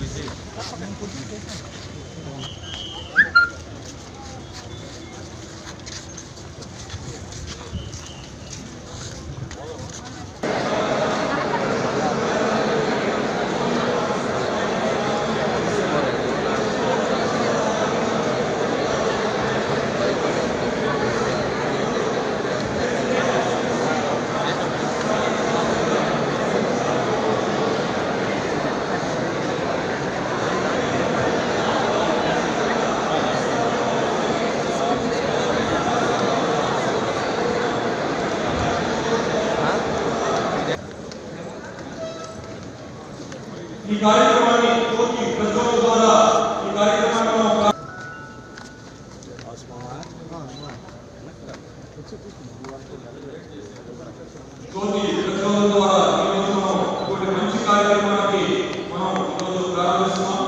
ಬಿಸಿ కార్యక్రమాన్ని పూర్తి ప్రజల ద్వారా ఈ కార్యక్రమంలో జ్యోతి ప్రజ్వలన ద్వారా ఈరోజు మనం ఇటువంటి మంచి కార్యక్రమానికి మనం ఈరోజు ప్రారంభిస్తున్నాం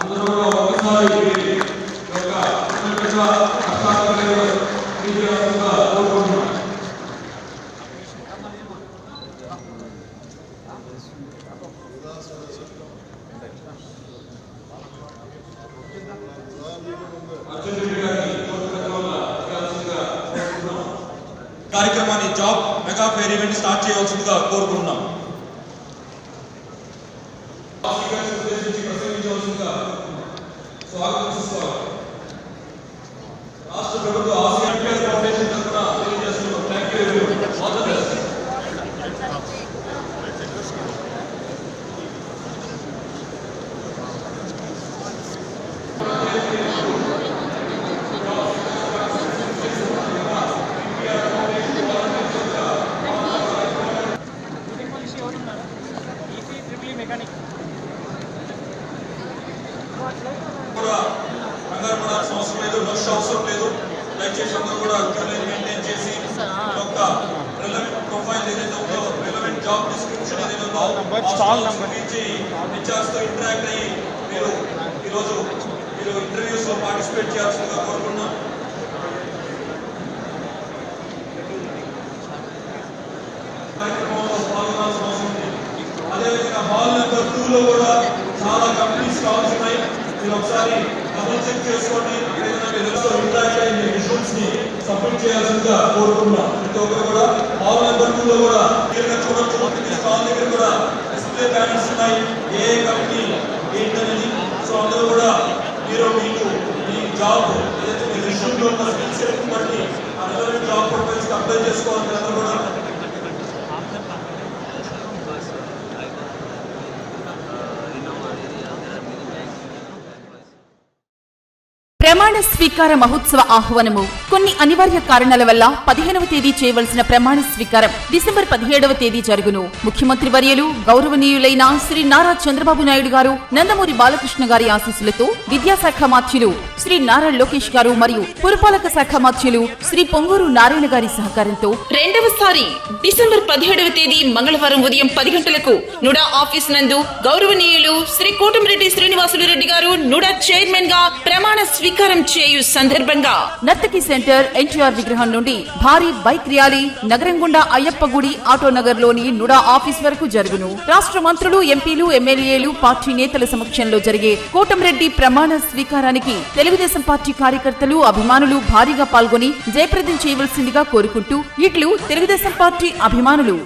అందరూ కూడా ఒకసారి కార్యక్రమాన్ని job mega fair event start చేయవలసిందిగా కోరుకుంటున్నాం. కూడా కంగారు పడాల్సిన అవసరం లేదు రష్ అవసరం లేదు దయచేసి అందరూ కూడా క్యూలైన్ మెయింటైన్ చేసి ఈ యొక్క రిలవెంట్ ప్రొఫైల్ ఏదైతే ఉందో రిలవెంట్ జాబ్ డిస్క్రిప్షన్ ఏదైతే ఉందో స్టాల్ నంబర్ ఇంటరాక్ట్ అయ్యి మీరు ఈరోజు మీరు ఇంటర్వ్యూస్లో పార్టిసిపేట్ చేయాల్సిందిగా కోరుకుంటున్నాం కార్యక్రమంలో పాల్గొనాల్సిన అవసరం ఉంది అదేవిధంగా హాల్ నెంబర్ టూ లో కూడా చాలా కంపెనీస్ కాల్స్ ఉన్నాయి. మీరు ఒకసారి డబుల్ చెక్ చేసుకోండి. ఏదైనా మీరు విజువల్స్ని సబ్మిట్ చేయాల్సిందిగా కోరుకుంటున్నాం. ప్రతి ఒక్కరు కూడా హాల్ నెంబర్ టూ లో కూడా క్లియర్గా చూడొచ్చు. హాల్ దగ్గర కూడా డిస్ప్లే ప్యానల్స్ ఉన్నాయి. ఏ కంపెనీ ఏంటనేది? సో అందరూ కూడా మీరు మీకు మీ జాబ్ ఏదైతే మీ రిజ్యూమ్లో ఉన్న స్కిల్ సెట్ బట్టి ఆ జాబ్ ప్రొఫైల్స్ అప్లై చేసుకోవాలి అందరూ కూడా ప్రమాణ స్వీకార మహోత్సవ ఆహ్వానము. కొన్ని అనివార్య కారణాల వల్ల పదిహేనవ తేదీ చేయవలసిన ప్రమాణ స్వీకారం డిసెంబర్ పదిహేడవ తేదీ జరుగును. ముఖ్యమంత్రి వర్యలు గౌరవనీయులైన శ్రీ నారా చంద్రబాబు నాయుడు గారు నందమూరి బాలకృష్ణ గారి ఆశీస్సులతో విద్యాశాఖ మాధ్యులు శ్రీ నారా లోకేష్ గారు మరియు పురపాలక శాఖ మాధ్యులు శ్రీ పొంగూరు నారాయణ గారి సహకారంతో రెండవసారి డిసెంబర్ పదిహేడవ తేదీ మంగళవారం ఉదయం పది గంటలకు నుడా ఆఫీస్ నందు గౌరవనీయులు శ్రీ కోటమిరెడ్డి శ్రీనివాసులు రెడ్డి గారు నుడా చైర్మన్గా ప్రమాణ స్వీకారం చేయు సందర్భంగా నర్తకి సెంటర్ ఎన్టీఆర్ విగ్రహం నుండి భారీ బైక్ ర్యాలీ నగరం గుండా అయ్యప్ప గుడి ఆటో నగర్లోని నుడా ఆఫీస్ వరకు జరుగును. రాష్ట్ర మంత్రులు ఎంపీలు ఎమ్మెల్యేలు పార్టీ నేతల సమక్షంలో జరిగే కోటంరెడ్డి ప్రమాణ స్వీకారానికి తెలుగుదేశం పార్టీ కార్యకర్తలు అభిమానులు భారీగా పాల్గొని జయప్రదం చేయవలసిందిగా కోరుకుంటూ ఇట్లు తెలుగుదేశం పార్టీ అభిమానులు.